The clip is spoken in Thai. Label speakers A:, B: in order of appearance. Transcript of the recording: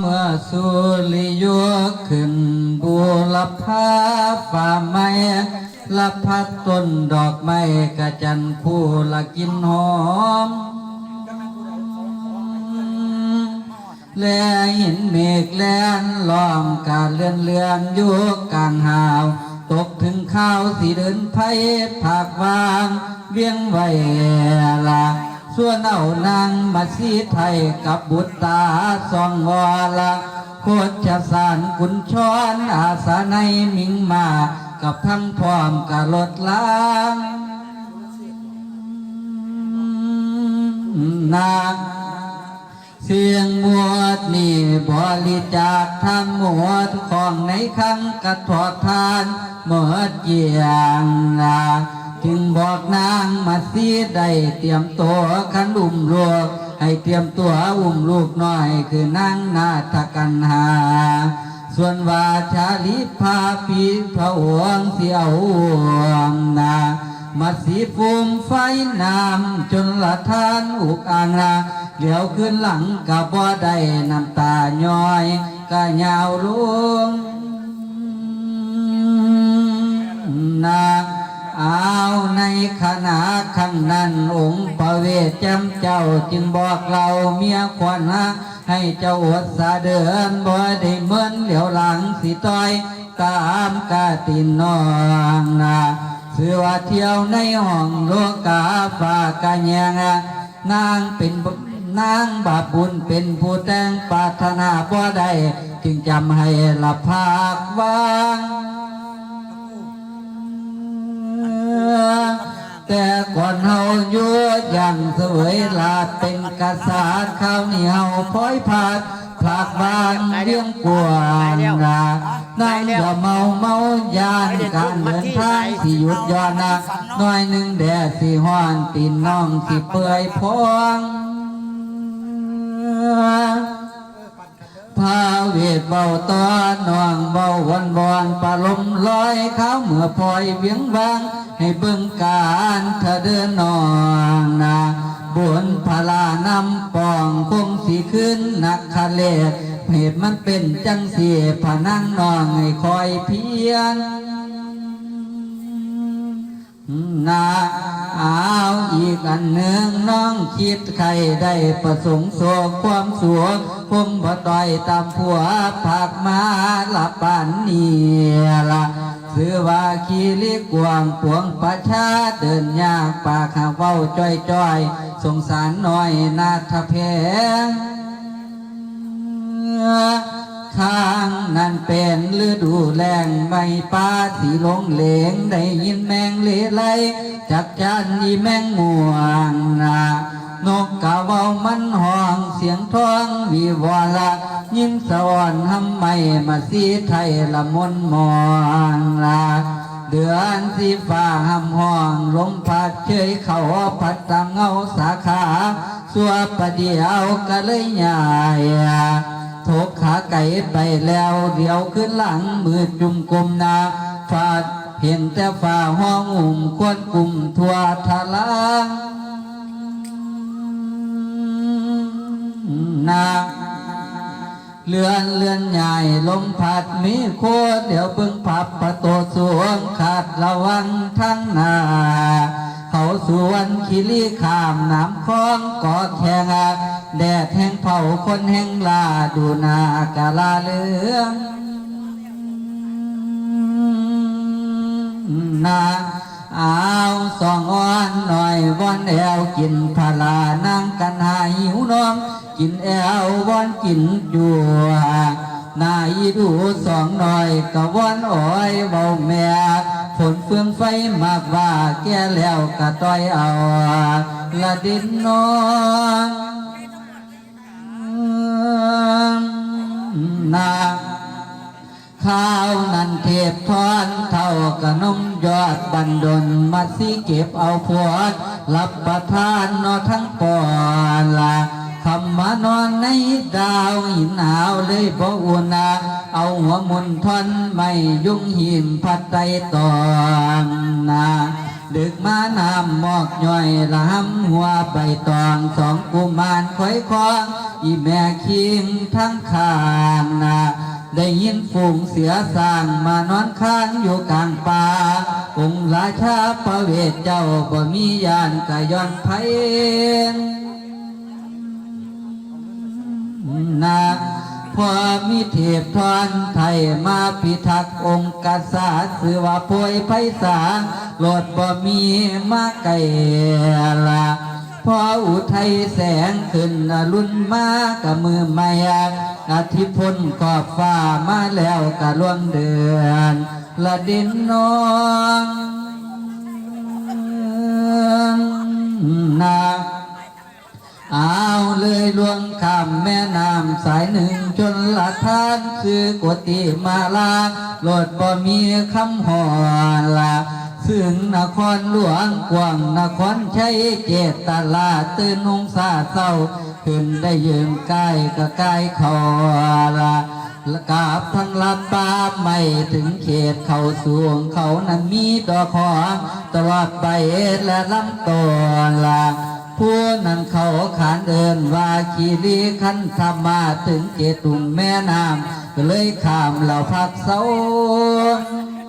A: เมื่อสุริยุขึ้นบูรพาฝ่าไม้ละพัดต้นดอกไม้กระจันคู่ละกินหอม แลเห็นเมฆแลนล้อมกาเลื่อนเลื่อนอยู่กลางหาว ตกถึงข้าวสีเดินไพ่ผากวาง เวียงไว้ละ ส่วนเอานางมาสีไทยกับบุตรตาสองวอละโคชสารกุญชรอาสาในมิงมา กับทั้งพร้อมกับรถล้างนางเสียงมวดนี่บริจาคทำหมวดของในครั้งกระถอดทานเมื่อเจียงนา จึงบอกนางมาสีได้เตรียมตัวขันอุ้มลูกให้เตรียมตัวอุ้มลูกน้อยคือนางนาทกันหา ส่วนว่าชาลิพาปีพระวงเสียวงนามาสีฟูมไฟน้ำจนละทานอุกอ่างนาเหลียวขึ้นหลังกับบ่ได้น้ำตาย้อยกะยาวลงนา เอาในขณะข้างนั้นองค์พระเวทจำเจ้าจึงบอกเราเมียขวัญนะให้เจ้าอดสาเดินบ่ได้เหมือนเหลียวหลังสิต้อยตามกาตินนองนาเสือว่าเที่ยวในห้องโลกาฝากะแยงนางเป็นนางบาปบุญเป็นผู้แต่งปรารถนาบ่ได้จึงจำให้ละภาควาง แต่ก่อนเฮาอยู่อย่างเสวยลาดเป็นกษัตริย์ข้าวเหนียวพ้อยผาดผลากบางเลี้ยงกวนนะนั่งอย่าเมาเมายานการเดินทางที่หยุดย้อนนะน้อยหนึ่งแดดสีห้อนตีนน้องที่เปื่อยพอง พาเวทเบาตอนนองเบาวันบอนปลาลมลอยเขาเมื่อพลอยเวียงวางให้เบิ่งการเธอเดินนองนาบนพลานำปองคงสีขึ้นนักคะเลดเหตุมันเป็นจังสียผานั่งนองให้คอยเพียงนา เอาอีกอันหนึ่งน้องคิดใครได้ประสงค์โศกความสัวคงบ่ต่อยตามผัวผักมาละปานนี่ละซื้อว่าขี้ลิกวางปวงประชาเดินยากปากหาเว้าจ้อยจ้อยสงสารน้อยนาทแพง ข้างนั่นเป็นฤดูแรงไม่ป้าสีลงเหลงได้ยินแมงเลไลจักจันยีแมงม่วงนานกกาเว้ามันห้องเสียงท้องวีวอละยินสวรรค์ทำไมมาสีไทยละมนมองละเดือนสีฟ้าหำห้องลมพัดเชยเขาพัดตังเงาสาขาสัวประเดียวก็เลยใหญ่ ทกขาไก่ไปแล้ว เดี๋ยวขึ้นหลังมือจุ่มกลมนาฟาดเห็นแต่ฝ่าห้องอุ่มควรกลุ่มทั่วทะลางนาเลื่อนเลื่อนใหญ่ลมพัดมีโคตเดี๋ยวเบิ่งพับประตูสวงขาดระวังทั้งนา สวนคิรีขามน้ำคลองกอแข่งอะแดดแห้งเผาคนแห้งลาดูนากาลาเลืองนาเอาสองอ้อนหน่อยวอนแอวกินพลานั่งกันหาหิวน้องกินแอววอนกินอยู่นายดูสองหน่อยกะวอนอ้อยเบาแม่ ฝนเฟืองไฟมากว่าแก่แล้วกะต้อยเอาละดินนองนาข้าวนันเทพทอนเท่าขนมยอดบันดลมาสิเก็บเอาพวดรับประทานนอทั้งปอนละคำมานอนในดาวหินหนาวเลยบ่อุ่นนา เอาหัวมุนทอนไม่ยุ่งหิมพัดไตตอนนาดึกมาน้ำหมอกย่อยละหำหัวใบตองสองกุมารคอยคองอีแม่คิงทั้งคางนาได้ยินฝูงเสียสร้างมานอนค้างอยู่กลางป่าองค์ราชาประเวทเจ้าก็มียานกะย้อนไพนา พอมีเทพทอนไทยมาพิทักษ์องค์กษัตริย์สือว่าพวยไพศาลโลดบ่มีมาไก่ละพออุทัยแสงขึ้นรุณมากะมือไม่อาทิพ้นขอบฟ้ามาแล้วกะล่วงเดือนละดินนองนา เอาเลยลวงข้ามแม่น้ำสายหนึ่งจนละทานคือกติมาลาโลดบ่มีคำหอนละซึ่งนครหลวงกวางนครชัยเกตตลาดตื่นนงสาเศร้า ขึ้นได้ยืมกายก็กายเขอละละกาบทั้งลับปาไม่ถึงเขตเขาสวงเขานั้นมีดอกหอมตลอดใบและลำตัวละ ผู้นั้นเขาขานเดินว่าขีรีขันธรรมาถึงเกตุงแม่น้ำก็เลยข้ามเหล่าพักเสา